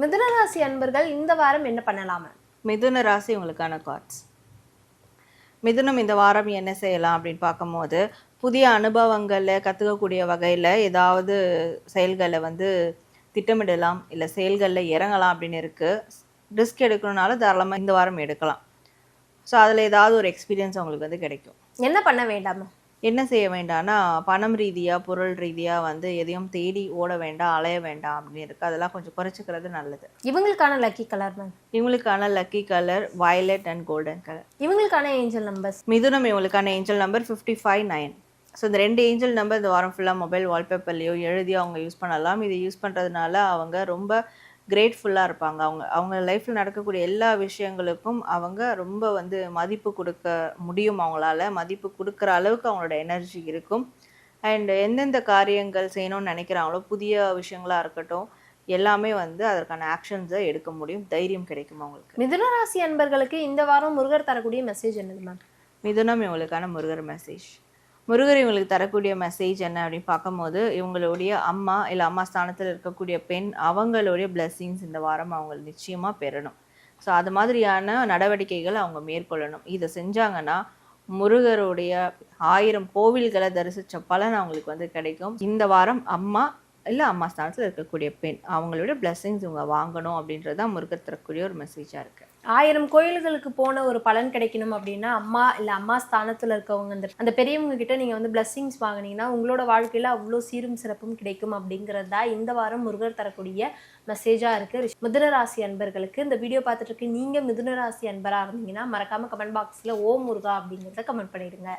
மிதுன ராசி அன்பர்கள் இந்த வாரம் என்ன பண்ணலாமா? மிதுன ராசி உங்களுக்கான கார்ட்ஸ் மிதுனம் இந்த வாரம் என்ன செய்யலாம் அப்படின்னு பார்க்கும்போது புதிய அனுபவங்களை கற்றுக்கக்கூடிய வகையில் ஏதாவது செயல்களை வந்து திட்டமிடலாம் இல்லை செயல்களில் இறங்கலாம் அப்படின்னு இருக்குது ரிஸ்க் எடுக்கணுனால தாராளமாக இந்த வாரம் எடுக்கலாம். ஸோ அதில் ஏதாவது ஒரு எக்ஸ்பீரியன்ஸ் உங்களுக்கு வந்து கிடைக்கும். என்ன பண்ண வேண்டாமா? என்ன செய்ய வேண்டாம்னா பணம் ரீதியாக பொருள் ரீதியாக வந்து எதையும் தேடி ஓட வேண்டாம் அலைய வேண்டாம் அப்படின்னு இருக்குது அதெல்லாம் கொஞ்சம் குறைச்சிக்கிறது நல்லது. இவங்களுக்கான லக்கி கலர் மேம்? இவங்களுக்கான lucky colour violet and golden colour இவங்களுக்கான ஏஞ்சல் நம்பர்ஸ் மிதுனம் இவங்களுக்கான angel number fifty five nine so இந்த ரெண்டு ஏஞ்சல் நம்பர் இந்த வாரம் ஃபுல்லாக மொபைல் வால்பேப்பர்லேயோ எழுதி அவங்க யூஸ் பண்ணலாம். இது யூஸ் பண்ணுறதுனால அவங்க ரொம்ப கிரேட்ஃபுல்லாக இருப்பாங்க. அவங்க அவங்க லைஃப்பில் நடக்கக்கூடிய எல்லா விஷயங்களுக்கும் அவங்க ரொம்ப வந்து மதிப்பு கொடுக்க முடியும் அவங்களால. மதிப்பு கொடுக்குற அளவுக்கு அவங்களோட எனர்ஜி இருக்கும். அண்ட் எந்தெந்த காரியங்கள் செய்யணும்னு நினைக்கிறாங்களோ புதிய விஷயங்களாக இருக்கட்டும் எல்லாமே வந்து அதற்கான ஆக்ஷன்ஸை எடுக்க முடியும். தைரியம் கிடைக்கும் அவங்களுக்கு மிதுன ராசி அன்பர்களுக்கு இந்த வாரம் முருகர் தரக்கூடிய மெசேஜ் என்னது மேம் மிதுனம் இவங்களுக்கான முருகர் மெசேஜ் முருகர் இவங்களுக்கு தரக்கூடிய மெசேஜ் என்ன அப்படின்னு பார்க்கும்போது இவங்களுடைய அம்மா இல்லை அம்மா ஸ்தானத்தில் இருக்கக்கூடிய பெண் அவங்களுடைய blessings இந்த வாரம் அவங்க நிச்சயமாக பெறணும். ஸோ அது மாதிரியான நடவடிக்கைகள் அவங்க மேற்கொள்ளணும். இதை செஞ்சாங்கன்னா முருகருடைய ஆயிரம் கோவில்களை தரிசித்த பலன் அவங்களுக்கு வந்து கிடைக்கும். இந்த வாரம் அம்மா இல்லை அம்மா ஸ்தானத்தில் இருக்கக்கூடிய பெண் அவங்களோட blessings இவங்க வாங்கணும் அப்படின்றது தான் முருகர் தரக்கூடிய ஒரு மெசேஜாக இருக்குது ஆயிரம் கோயில்களுக்கு போன ஒரு பலன் கிடைக்கணும் அப்படின்னா அம்மா இல்லை அம்மா ஸ்தானத்தில் இருக்கவங்க அந்த அந்த பெரியவங்க கிட்ட நீங்கள் வந்து பிளஸ்ஸிங்ஸ் வாங்குனீங்கன்னா உங்களோட வாழ்க்கையில் அவ்வளோ சீரும் சிறப்பும் கிடைக்கும் அப்படிங்கிறது தான் இந்த வாரம் முருகர் தரக்கூடிய மெசேஜாக இருக்குது மிதுன ராசி அன்பர்களுக்கு இந்த வீடியோ பார்த்துட்டு இருக்கு நீங்க மிதுன ராசி அன்பராக இருந்தீங்கன்னா மறக்காமல் கமெண்ட் பாக்ஸில் ஓம் முருகா அப்படிங்கிறத கமெண்ட் பண்ணிடுங்க.